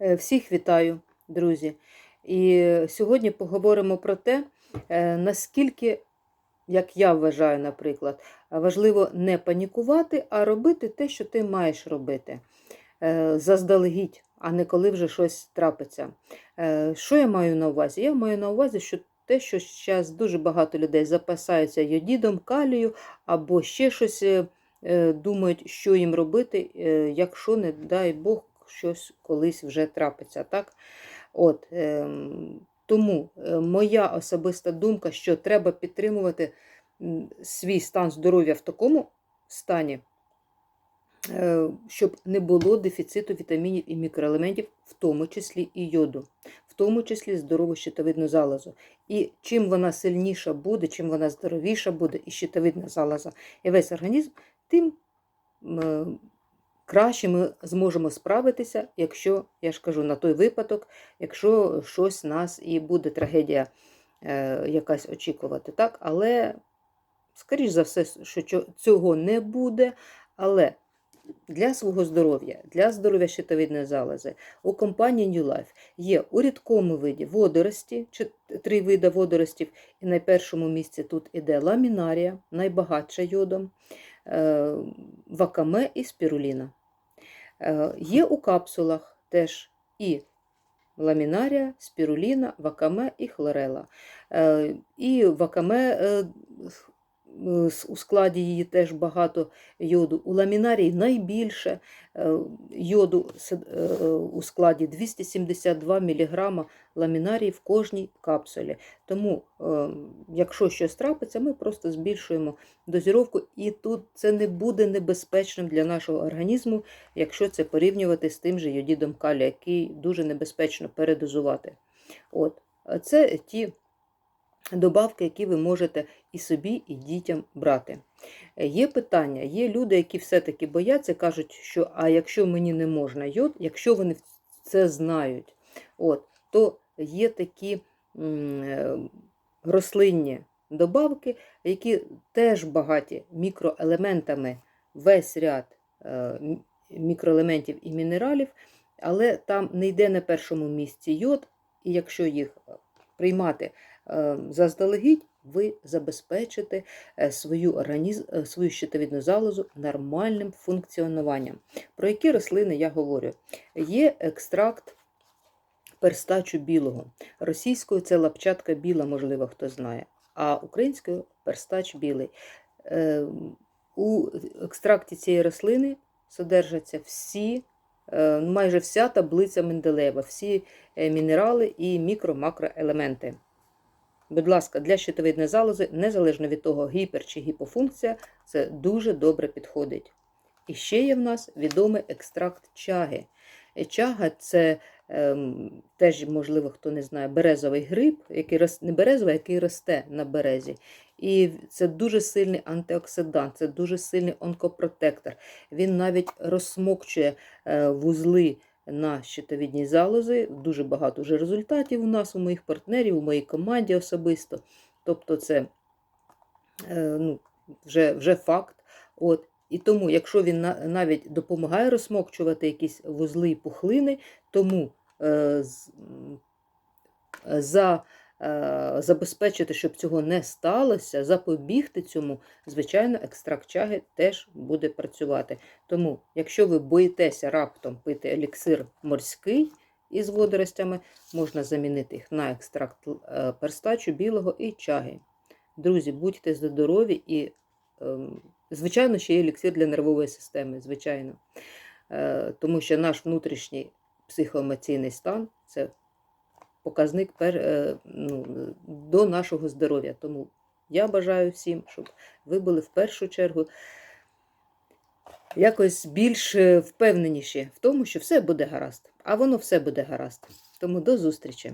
Е, Всіх вітаю, друзі. І сьогодні поговоримо про те, е, наскільки, як я вважаю, наприклад, важливо не панікувати, а робити те, що ти маєш робити е, заздалегідь, а не коли вже щось трапиться. Що я маю на увазі? Я маю на увазі, що те, що зараз дуже багато людей запасаються йодідом, калію або ще щось думають, що їм робити, якщо, не дай Бог, щось колись вже трапиться. Так? От, ем, тому е, моя особиста думка, що треба підтримувати свій стан здоров'я в такому стані, е, щоб не було дефіциту вітамінів і мікроелементів, в тому числі і йоду, в тому числі здорову щитовидну залозу. І чим вона сильніша буде, чим вона здоровіша буде, і щитовидна залоза, і весь організм, тим краще ми зможемо справитися, якщо, я ж кажу, на той випадок, якщо щось нас і буде трагедія е, якась очікувати. Так? Але, скоріш за все, що цього не буде. Але для свого здоров'я, для здоров'я щитовидної залози у компанії New Life є у рідкому виді водорості, чи три види водоростів, і на першому місці тут іде ламінарія, найбагатша йодом, е, вакаме і спіруліна. Е, Є у капсулах теж і ламінарія, спіруліна, вакаме і хлорела. Е, І вакаме е, у складі її теж багато йоду. У ламінарії найбільше е, йоду е, у складі 272 мг ламінарії в кожній капсулі. Тому, е, якщо щось трапиться, ми просто збільшуємо дозіровку, і тут це не буде небезпечним для нашого організму, якщо це порівнювати з тим же йодідом калія, який дуже небезпечно передозувати. От. Це ті добавки, які ви можете і собі, і дітям брати. Е, Є питання, є люди, які все-таки бояться, кажуть, що а якщо мені не можна йод, якщо вони це знають, от, то є такі е, рослинні добавки, які теж багаті мікроелементами, весь ряд е, мікроелементів і мінералів, але там не йде на першому місці йод, і якщо їх приймати е, заздалегідь, ви забезпечите е, свою, організм, е, свою щитовидну залозу нормальним функціонуванням. Про які рослини я говорю? Є екстракт перстачу білого. Російською це лапчатка біла, можливо, хто знає, а українською перстач білий. У екстракті цієї рослини содержаться всі, майже вся таблиця Менделеєва, всі е, мінерали і мікро-макроелементи. Будь ласка, для щитовидної залози, незалежно від того, гіпер чи гіпофункція, це дуже добре підходить. І ще є в нас відомий екстракт чаги. Чага це ем, теж, можливо, хто не знає, березовий гриб, який рос... не березовий, який росте на березі. І це дуже сильний антиоксидант, це дуже сильний онкопротектор. Він навіть розсмокчує е, вузли на щитовідній залози. Дуже багато вже результатів у нас, у моїх партнерів, у моїй команді особисто. Тобто, це е, ну, вже, вже факт. От. І тому, якщо він навіть допомагає розсмокчувати якісь вузли і пухлини, тому е, е, за, е, забезпечити, щоб цього не сталося, запобігти цьому, звичайно, екстракт чаги теж буде працювати. Тому, якщо ви боїтеся раптом пити еліксир морський із водоростями, можна замінити їх на екстракт е, перстачу, білого і чаги. Друзі, будьте здорові і, ем, звичайно, ще є еліксир для нервової системи, звичайно. Е, Тому що наш внутрішній психоемоційний стан це показник пер, е, ну, до нашого здоров'я. Тому я бажаю всім, щоб ви були в першу чергу якось більш е, впевненіші в тому, що все буде гаразд. А воно все буде гаразд. Тому до зустрічі!